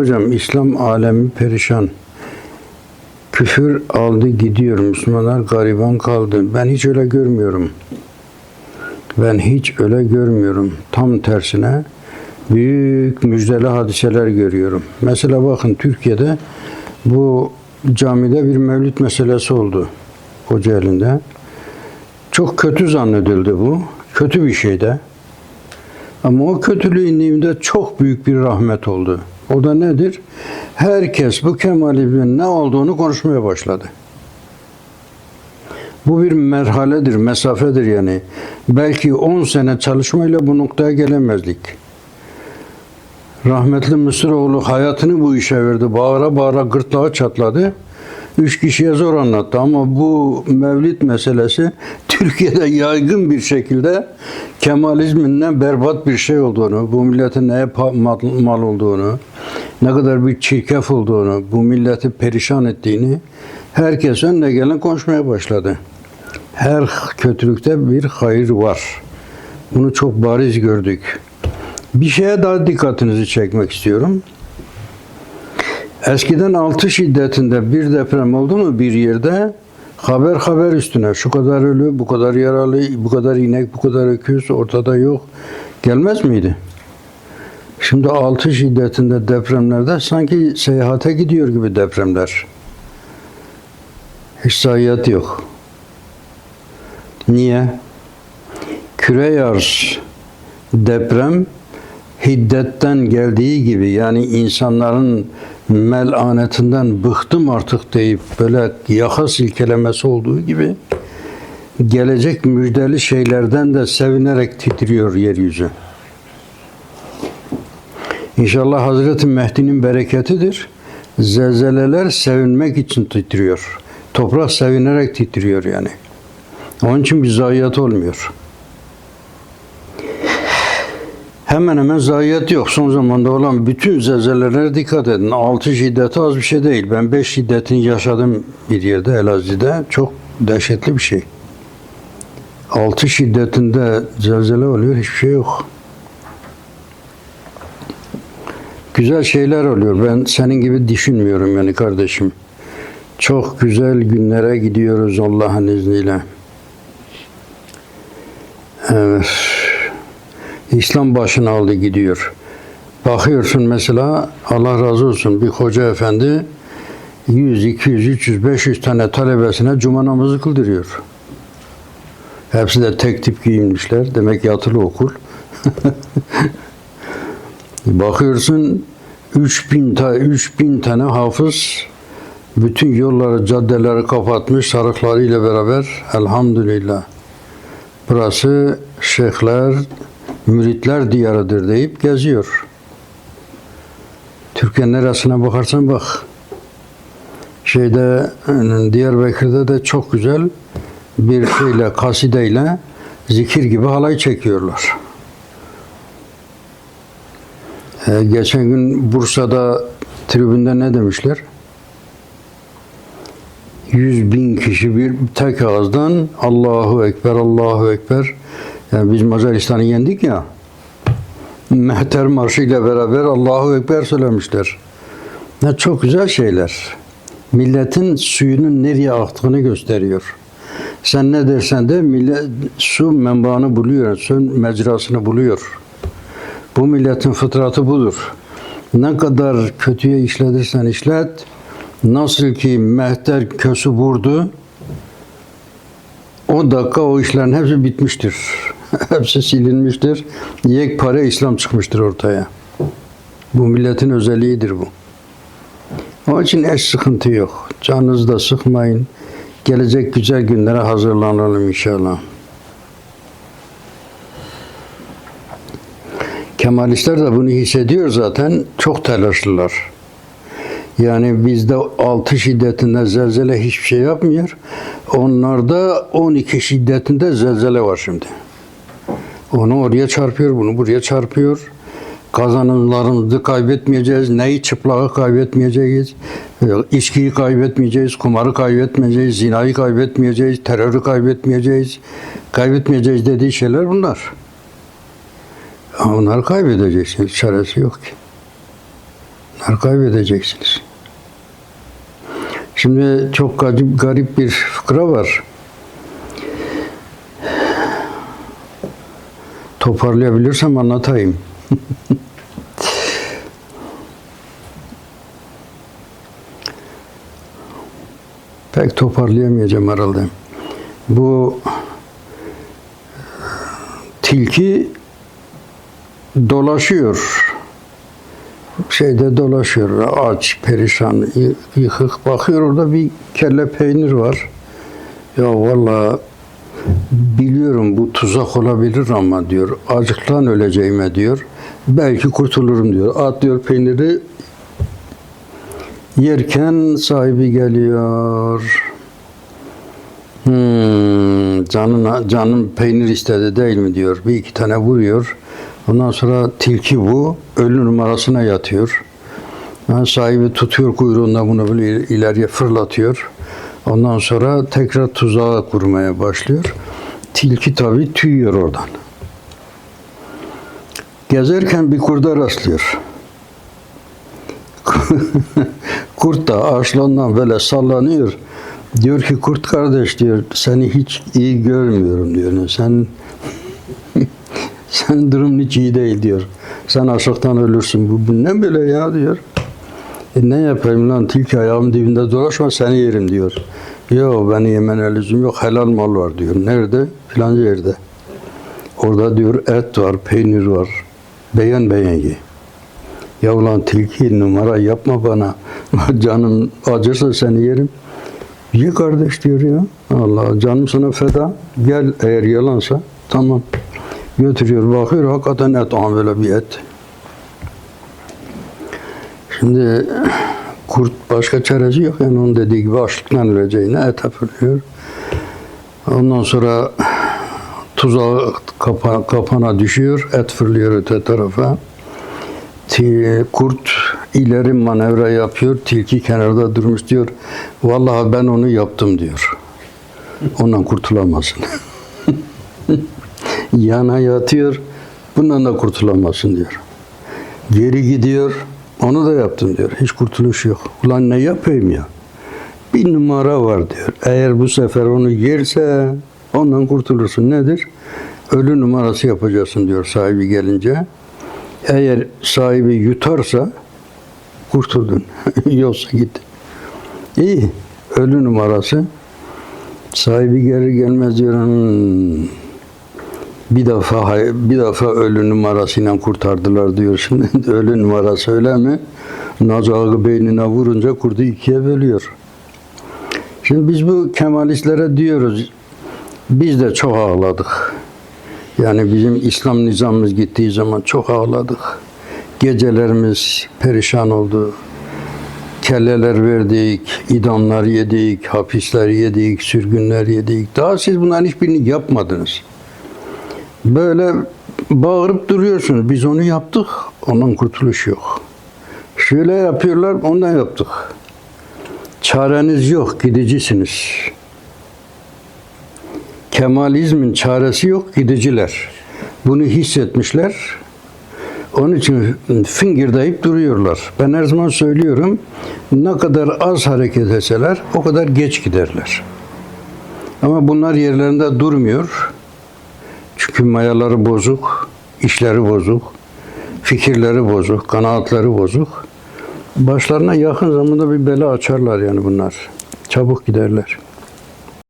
hocam İslam alemi perişan. Küfür aldı gidiyor. Müslümanlar gariban kaldı. Ben hiç öyle görmüyorum. Ben hiç öyle görmüyorum. Tam tersine büyük müjdeli hadiseler görüyorum. Mesela bakın Türkiye'de bu camide bir mevlüt meselesi oldu. Kocaeli'nde. Çok kötü zannedildi bu. Kötü bir şey de. Ama o kötülüğün indiğimde çok büyük bir rahmet oldu. O da nedir? Herkes bu Kemalizmin ne olduğunu konuşmaya başladı. Bu bir merhaledir, mesafedir yani. Belki 10 sene çalışmayla bu noktaya gelemezdik. Rahmetli Mısıroğlu hayatını bu işe verdi. Bağıra bağıra gırtlağı çatladı. Üç kişiye zor anlattı ama bu mevlid meselesi Türkiye'de yaygın bir şekilde Kemalizmin ne berbat bir şey olduğunu, bu milletin neye mal olduğunu, ne kadar bir çirkef olduğunu, bu milleti perişan ettiğini herkes önüne gelen konuşmaya başladı. Her kötülükte bir hayır var. Bunu çok bariz gördük. Bir şeye daha dikkatinizi çekmek istiyorum. Eskiden 6 şiddetinde bir deprem oldu mu bir yerde haber haber üstüne şu kadar ölü, bu kadar yaralı, bu kadar inek, bu kadar öküz ortada yok. Gelmez miydi? Şimdi 6 şiddetinde depremlerde sanki seyahate gidiyor gibi depremler. Hiç zayiat yok. Niye? Küre arz deprem hiddetten geldiği gibi yani insanların melanetinden bıktım artık deyip böyle yaka silkelemesi olduğu gibi gelecek müjdeli şeylerden de sevinerek titriyor yeryüzü. İnşallah Hazreti Mehdi'nin bereketidir. Zelzeleler sevinmek için titriyor. Toprak sevinerek titriyor yani. Onun için bir zayiat olmuyor. Hemen hemen zayiat yok. Son zamanda olan bütün zelzelelere dikkat edin. 6 şiddeti az bir şey değil. Ben 5 şiddetini yaşadım bir yerde Elazığ'da. Çok dehşetli bir şey. 6 şiddetinde zelzele oluyor. Hiçbir şey yok. Güzel şeyler oluyor. Ben senin gibi düşünmüyorum yani kardeşim. Çok güzel günlere gidiyoruz Allah'ın izniyle. Evet. İslam başını aldı gidiyor. Bakıyorsun mesela Allah razı olsun bir hoca efendi 100, 200, 300, 500 tane talebesine cuma namazı kıldırıyor. Hepsi de tek tip giyinmişler. Demek yatılı okul. Bakıyorsun 3000 ta 3000 tane hafız bütün yolları, caddeleri kapatmış sarıklarıyla beraber elhamdülillah. Burası şeyhler, müritler diyarıdır deyip geziyor. Türkiye'nin neresine bakarsan bak. Şeyde Diyarbakır'da da çok güzel bir şeyle kasideyle zikir gibi halay çekiyorlar. Ee, geçen gün Bursa'da tribünde ne demişler? Yüz bin kişi bir tek ağızdan Allahu Ekber, Allahu Ekber. Yani biz Macaristan'ı yendik ya. Mehter Marşı ile beraber Allahu Ekber söylemişler. Ne çok güzel şeyler. Milletin suyunun nereye aktığını gösteriyor. Sen ne dersen de millet su menbaını buluyor, su mecrasını buluyor. Bu milletin fıtratı budur. Ne kadar kötüye işledirsen işlet, nasıl ki mehter kösü vurdu, o dakika o işlerin hepsi bitmiştir. hepsi silinmiştir. Yekpare İslam çıkmıştır ortaya. Bu milletin özelliğidir bu. Onun için eş sıkıntı yok. Canınızı da sıkmayın. Gelecek güzel günlere hazırlanalım inşallah. Kemalistler de bunu hissediyor zaten. Çok telaşlılar. Yani bizde 6 şiddetinde zelzele hiçbir şey yapmıyor. Onlarda 12 şiddetinde zelzele var şimdi. Onu oraya çarpıyor, bunu buraya çarpıyor. Kazanımlarımızı kaybetmeyeceğiz. Neyi çıplağı kaybetmeyeceğiz. İçkiyi kaybetmeyeceğiz. Kumarı kaybetmeyeceğiz. Zinayı kaybetmeyeceğiz. Terörü kaybetmeyeceğiz. Kaybetmeyeceğiz dediği şeyler bunlar. Onları kaybedeceğiz. Çaresi yok ki. Bunları kaybedeceksiniz. Şimdi çok garip, garip bir fıkra var. Toparlayabilirsem anlatayım. Pek toparlayamayacağım herhalde. Bu tilki dolaşıyor. Şeyde dolaşıyor. Aç, perişan, yıkık. Bakıyor orada bir kelle peynir var. Ya vallahi biliyorum bu tuzak olabilir ama diyor. Acıktan öleceğime diyor. Belki kurtulurum diyor. Atlıyor peyniri yerken sahibi geliyor. Hmm, canın, canım peynir istedi değil mi diyor. Bir iki tane vuruyor. Ondan sonra tilki bu. Ölü numarasına yatıyor. Ha, sahibi tutuyor kuyruğundan bunu böyle il- ileriye fırlatıyor. Ondan sonra tekrar tuzağa kurmaya başlıyor. Tilki tabii tüyüyor oradan. Gezerken bir kurda rastlıyor. kurt da ağaçlarından böyle sallanıyor. Diyor ki kurt kardeş diyor seni hiç iyi görmüyorum diyor. Sen sen durumun hiç iyi değil diyor. Sen açlıktan ölürsün. Bu, bu ne böyle ya diyor. E ne yapayım lan tilki ayağımın dibinde dolaşma seni yerim diyor. Yok beni yemen lüzum yok helal mal var diyor. Nerede? Filanca yerde. Orada diyor et var, peynir var. Beğen beğen ye. Ya ulan tilki numara yapma bana. Canım acırsa seni yerim. Ye kardeş diyor ya. Allah canım sana feda. Gel eğer yalansa tamam. Götürüyor bakıyor hakikaten et. Aha böyle bir et. Şimdi kurt başka çaresi yok yani onun dediği gibi açlıktan öleceğine et fırlıyor. Ondan sonra tuzağı kapa, kapana düşüyor, et fırlıyor öte tarafa. Ti- Kurt ileri manevra yapıyor, tilki kenarda durmuş diyor. Vallahi ben onu yaptım diyor. Ondan kurtulamazsın. Yana yatıyor, bundan da kurtulamazsın diyor. Geri gidiyor, onu da yaptım diyor. Hiç kurtuluş yok. Ulan ne yapayım ya? Bir numara var diyor. Eğer bu sefer onu yerse ondan kurtulursun. Nedir? Ölü numarası yapacaksın diyor sahibi gelince. Eğer sahibi yutarsa kurtuldun. Yoksa git. İyi. Ölü numarası. Sahibi gelir gelmez diyor. "Hmm, bir defa bir defa ölü numarasıyla kurtardılar diyor. Şimdi ölü numarası öyle mi? Nazağı beynine vurunca kurdu ikiye bölüyor. Şimdi biz bu kemalistlere diyoruz. Biz de çok ağladık. Yani bizim İslam nizamımız gittiği zaman çok ağladık. Gecelerimiz perişan oldu. Kelleler verdik, idamlar yedik, hapisler yedik, sürgünler yedik. Daha siz bunların hiçbirini yapmadınız. Böyle bağırıp duruyorsunuz. Biz onu yaptık, ondan kurtuluş yok. Şöyle yapıyorlar, ondan yaptık. Çareniz yok, gidicisiniz. Kemalizmin çaresi yok, gidiciler. Bunu hissetmişler. Onun için fingirdeyip duruyorlar. Ben her zaman söylüyorum, ne kadar az hareket etseler o kadar geç giderler. Ama bunlar yerlerinde durmuyor. Çünkü mayaları bozuk, işleri bozuk, fikirleri bozuk, kanaatleri bozuk. Başlarına yakın zamanda bir bela açarlar yani bunlar. Çabuk giderler.